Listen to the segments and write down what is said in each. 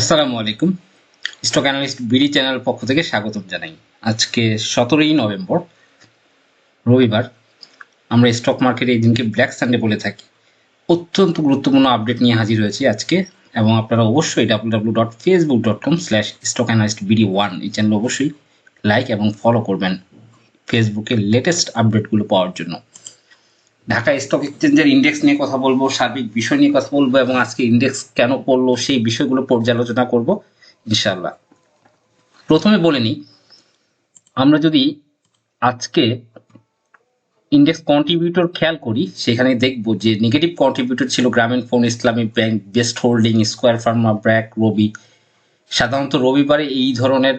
আসসালামু আলাইকুম। Stock analyst BD channel পক্ষ থেকে স্বাগতম জানাই। আজকে সতেরোই নভেম্বর, রবিবার। আমরা স্টক মার্কেটে এই দিনকে ব্ল্যাক সানডে বলে থাকি। অত্যন্ত গুরুত্বপূর্ণ আপডেট নিয়ে হাজির হয়েছি আজকে, এবং আপনারা অবশ্যই W W dot Facebook dot com slash stock analyst BD one এই চ্যানেল অবশ্যই লাইক এবং ফলো করবেন ফেসবুকের লেটেস্ট আপডেটগুলো পাওয়ার জন্য। ঢাকা স্টক এক্সচেঞ্জের ইন্ডেক্স নিয়ে কথা বলব, সার্বিক বিষয় নিয়ে কথা বলব এবং আজকে ইন্ডেক্স কেন পড়ল, সেই বিষয়গুলো পর্যালোচনা করব ইনশাল্লাহ প্রথমে বলে নিই, আমরা যদি আজকে ইন্ডেক্স কন্ট্রিবিউটর খেয়াল করি, সেখানে দেখব যে নেগেটিভ কন্ট্রিবিউটর ছিল Grameen phone, Islami bank, best holding, square pharma, BRAC, Robi. সাধারণত রবিবারে এই ধরনের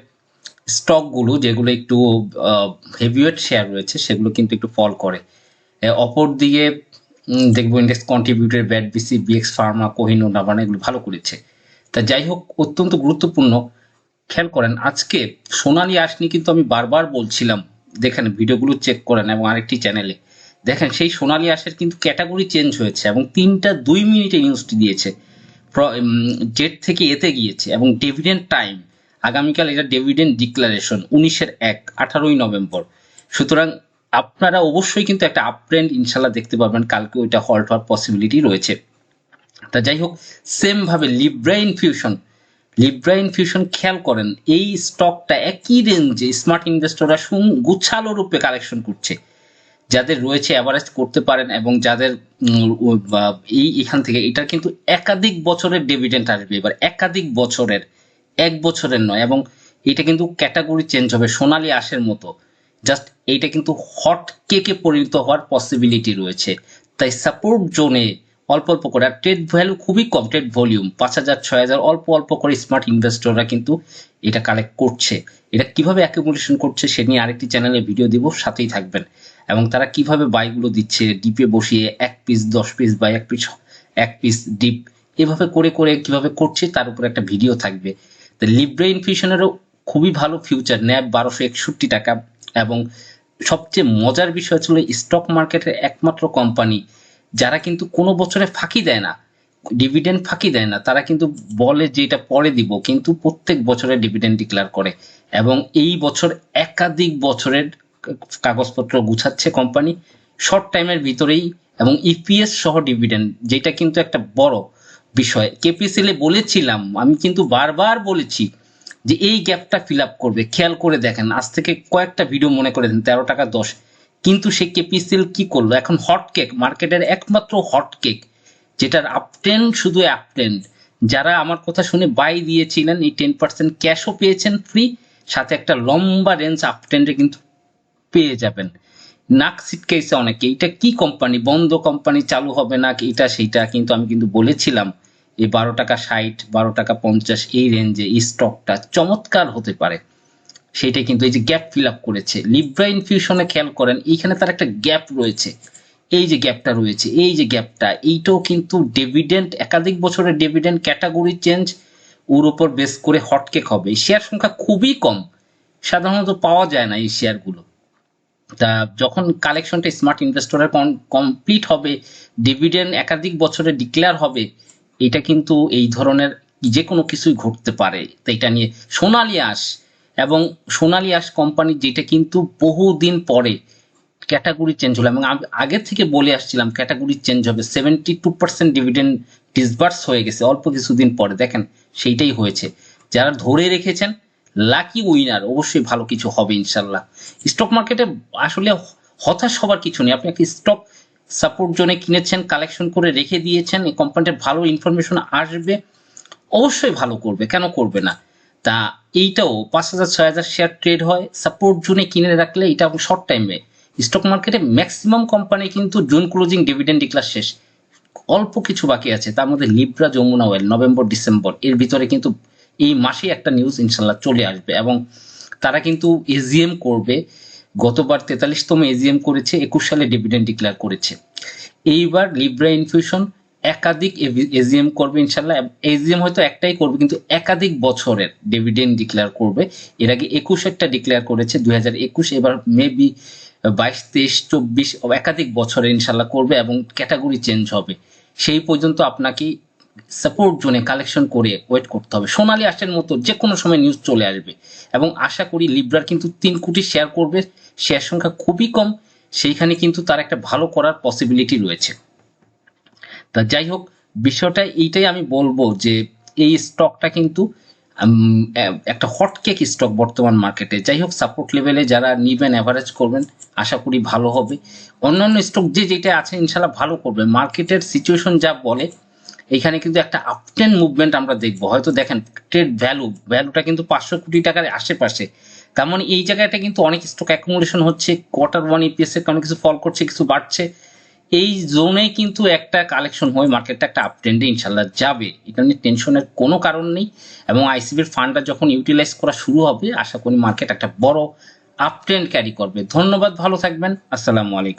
স্টকগুলো যেগুলো একটু হেভিওয়েট শেয়ার রয়েছে, সেগুলো কিন্তু একটু ফল করে। এ, অপর দিকে উম, দেখব index contributor BAT BC BX pharma Kohinoor Nabana এগুলো ভালো করেছে। তা যাই হোক অত্যন্ত গুরুত্বপূর্ণ। খেয়াল করেন আজকে সোনালি আঁশ নিয়ে কিন্তু আমি বারবার বলছিলাম। দেখেন ভিডিওগুলো চেক করেন এবং আরেকটি চ্যানেলে দেখেন সেই সোনালি আঁশের কিন্তু ক্যাটাগরি চেঞ্জ হয়েছে এবং তিনটা দুই মিনিটে নিউজটি দিয়েছে। জেট থেকে এতে গিয়েছে এবং ডিভিডেন্ড টাইম আগামীকাল এটা ডিভিডেন্ড ডিক্লারেশন উনিশের এক আঠারোই নভেম্বর। সুতরাং আপনারা অবশ্যই কিন্তু একটা আপ ট্রেন্ড ইনশাল্লাহ দেখতে পাবেন কালকে ওইটা হল্ট হওয়ার পসিবিলিটি রয়েছে। তা যাই হোক সেম ভাবে লিব্রা ইনফিউশন লিব্রা ইনফিউশন খেয়াল করেন, এই স্টকটা একই রেঞ্জে স্মার্ট ইনভেস্টররা গুচ্ছালো রূপে কালেকশন করছে। যাদের রয়েছে অ্যাভারেজ করতে পারেন এবং যাদের এই এখান থেকে, এটা কিন্তু একাধিক বছরের ডিভিডেন্ট আসবে। এবার একাধিক বছরের, এক বছরের নয়, এবং এটা কিন্তু ক্যাটাগরি চেঞ্জ হবে, সোনালী আঁশের মতো। জাস্ট এইটা কিন্তু হট কেকে পরিণত হওয়ার পসিবিলিটি রয়েছে। তাই সাপোর্ট জোনে অল্প অল্প করে, আর ট্রেড ভ্যালু খুবই কম ট্রেড ভলিউম পাঁচ হাজার, ছয় হাজার, অল্প অল্প করে স্মার্ট ইনভেস্টররা কিন্তু এটা কালেক্ট করছে। এটা কীভাবে অ্যাকুমুলেশন করছে সে নিয়ে আরেকটি চ্যানেলে ভিডিও দিব, সাথেই থাকবেন। এবং তারা কীভাবে বাইগুলো দিচ্ছে ডিপে বসিয়ে এক পিস দশ পিস বা এক পিস এক পিস ডিপ এভাবে করে করে কীভাবে করছে, তার উপর একটা ভিডিও থাকবে। তো লিব্রা ইনফিউশনেরও খুবই ভালো ফিউচার ন্যাব বারোশো একষট্টি টাকা। এবং সবচেয়ে মজার বিষয় ছিল স্টক মার্কেটের একমাত্র কোম্পানি যারা কিন্তু কোনো বছরে ফাঁকি দেয় না ডিভিডেন্ড ফাঁকি দেয় না, তারা কিন্তু বলে যে এটা পরে দিব, কিন্তু প্রত্যেক বছরে ডিভিডেন্ড ডিক্লেয়ার করে এবং এই বছর একাধিক বছরের কাগজপত্র গুছাচ্ছে কোম্পানি শর্ট টাইমের ভিতরেই এবং ইপিএস সহ ডিভিডেন্ড যেটা কিন্তু একটা বড় বিষয়। কেপিসিএল বলেছিলাম, আমি কিন্তু বারবার বলেছি যে এই গ্যাপটা ফিল আপ করবে, খেয়াল করে দেখেন, আজ থেকে কয়েকটা ভিডিও মনে করে দেন, তেরো টাকা দশ। কিন্তু সে কেপিসিএল কি করল? এখন হট কেক মার্কেটের একমাত্র হট কেক যেটার আপট্রেন্ড শুধু আপট্রেন্ড যারা আমার কথা শুনে বাই দিয়েছিলেন, এই টেন পার্সেন্ট ক্যাশও পেয়েছেন ফ্রি সাথে একটা লম্বা রেঞ্জ আপট্রেন্ডে কিন্তু পেয়ে যাবেন। নাক সিটকেছে অনেকে এটা কি কোম্পানি বন্ধ কোম্পানি চালু হবে না, এটা সেইটা কিন্তু আমি কিন্তু বলেছিলাম। এই বারো টাকা ষাট, বারো টাকা পঞ্চাশ, এই রেঞ্জে এই স্টকটা চমৎকার হতে পারে। সেটা কিন্তু এই যে গ্যাপ ফিল আপ করেছে। লিব্রা ইনফিউশনে খেয়াল করেন, এইখানে তার একটা গ্যাপ রয়েছে। এই যে গ্যাপটা রয়েছে, এই যে গ্যাপটা এইটাও কিন্তু ডেভিডেন্ট একাধিক বছরের ডেভিডেন্ট ক্যাটাগরি চেঞ্জ ওর উপর বেস করে হটকেক হবে। শেয়ার সংখ্যা খুবই কম। সাধারণত পাওয়া যায় না এই শেয়ারগুলো তা যখন কালেকশনটা স্মার্ট ইনভেস্টরের কমপ্লিট হবে ডিভিডেন্ড একাধিক বছরে ডিক্লেয়ার হবে এটা কিন্তু এই ধরনের যে কোনো কিছুই ঘটতে পারে। তো এটা নিয়ে সোনালী আঁশ এবং সোনালী আঁশ কোম্পানি যেটা কিন্তু বহুদিন পরে ক্যাটাগরি চেঞ্জ হলো এবং আগের থেকে বলে আসছিলাম ক্যাটাগরি চেঞ্জ হবে। Seventy two percent dividend disburse হয়ে গেছে অল্প কিছুদিন পরে। দেখেন, সেইটাই হয়েছে। যারা ধরে রেখেছেন লাকি উইনার অবশ্যই ভালো কিছু হবে ইনশাল্লাহ। স্টক মার্কেটে আসলে হতাশ হবার কিছু নেই। আপনি একটা স্টক সাপোর্ট জোনে কিনেছেন কালেকশন করে রেখে দিয়েছেন, এই কোম্পানিটার ভালো ইনফরমেশন আসবে, অবশ্যই ভালো করবে। কেন করবে না? তা এইটাও পাঁচ হাজার, ছয় হাজার শেয়ার ট্রেড হয়। সাপোর্ট জোনে কিনে রাখলে এটা শর্ট টাইমে স্টক মার্কেটে ম্যাক্সিমাম কোম্পানি কিন্তু জুন ক্লোজিং ডিভিডেন্ড ডিক্লার শেষ। অল্প কিছু বাকি আছে। তার মধ্যে Libra Jamuna oil November December এর ভিতরে কিন্তু এই মাসে একটা নিউজ ইনশাল্লাহ চলে আসবে এবং তারা কিন্তু এজিএম করবে। গতবার তেতাল্লিশতম এজিএম করেছে, একুশ সালে ডিভিডেন্ড ডিক্লেয়ার করেছে। এইবার লিব্রা ইনফিউশন একাধিক এজিএম করবে ইনশাল্লাহ এজিএম হয়তো একটাই করবে, কিন্তু একাধিক বছরের ডিভিডেন্ড ডিক্লেয়ার করবে। এর আগে একুশ একটা ডিক্লেয়ার করেছে, দুই হাজার একুশ, এবার মেবি বাইশ, তেইশ, চব্বিশ, একাধিক বছরে ইনশাল্লাহ করবে এবং ক্যাটাগরি চেঞ্জ হবে। সেই পর্যন্ত আপনাকে সাপোর্ট জোনে কালেকশন করে ওয়েট করতে হবে। সোনালি আসের মতো যে কোনো সময় নিউজ চলে আসবে। এবং আশা করি লিব্রার কিন্তু তিন কোটি শেয়ার করবে। শেয়ার সংখ্যা খুবই কম, সেইখানে কিন্তু তার একটা ভালো করার পসিবিলিটি রয়েছে। তা যাই হোক, বিষয়টা এইটাই আমি বলব যে এই স্টকটা কিন্তু একটা হটকেক স্টক বর্তমান মার্কেটে যাই হোক সাপোর্ট লেভেলে যারা নিবেন অ্যাভারেজ করবেন, আশা করি ভালো হবে। অন্যান্য স্টক যে যেটা আছে ইনশাল্লাহ ভালো করবে। মার্কেটের সিচুয়েশন যা বলে, এখানে কিন্তু একটা আপটেন মুভমেন্ট আমরা দেখব। হয়তো দেখেন ট্রেড ভ্যালু ভ্যালুটা কিন্তু পাঁচশো কোটি টাকার আশেপাশে। তার মানে এই জায়গাটা কিন্তু অনেক স্টক অ্যাকুমুলেশন হচ্ছে কোয়ার্টার ওয়ান ইপিএস এর কারণে কিছু ফল করছে, কিছু বাড়ছে। এই জোনে কিন্তু একটা কালেকশন হয়ে মার্কেটটা একটা আপট্রেন্ডে ইনশাল্লাহ যাবে। এটা নিয়ে টেনশনের কোনো কারণ নেই এবং আইসিবির ফান্ডটা যখন ইউটিলাইজ করা শুরু হবে, আশা করি মার্কেট একটা বড় আপট্রেন্ড ক্যারি করবে। ধন্যবাদ, ভালো থাকবেন। আসসালামু আলাইকুম।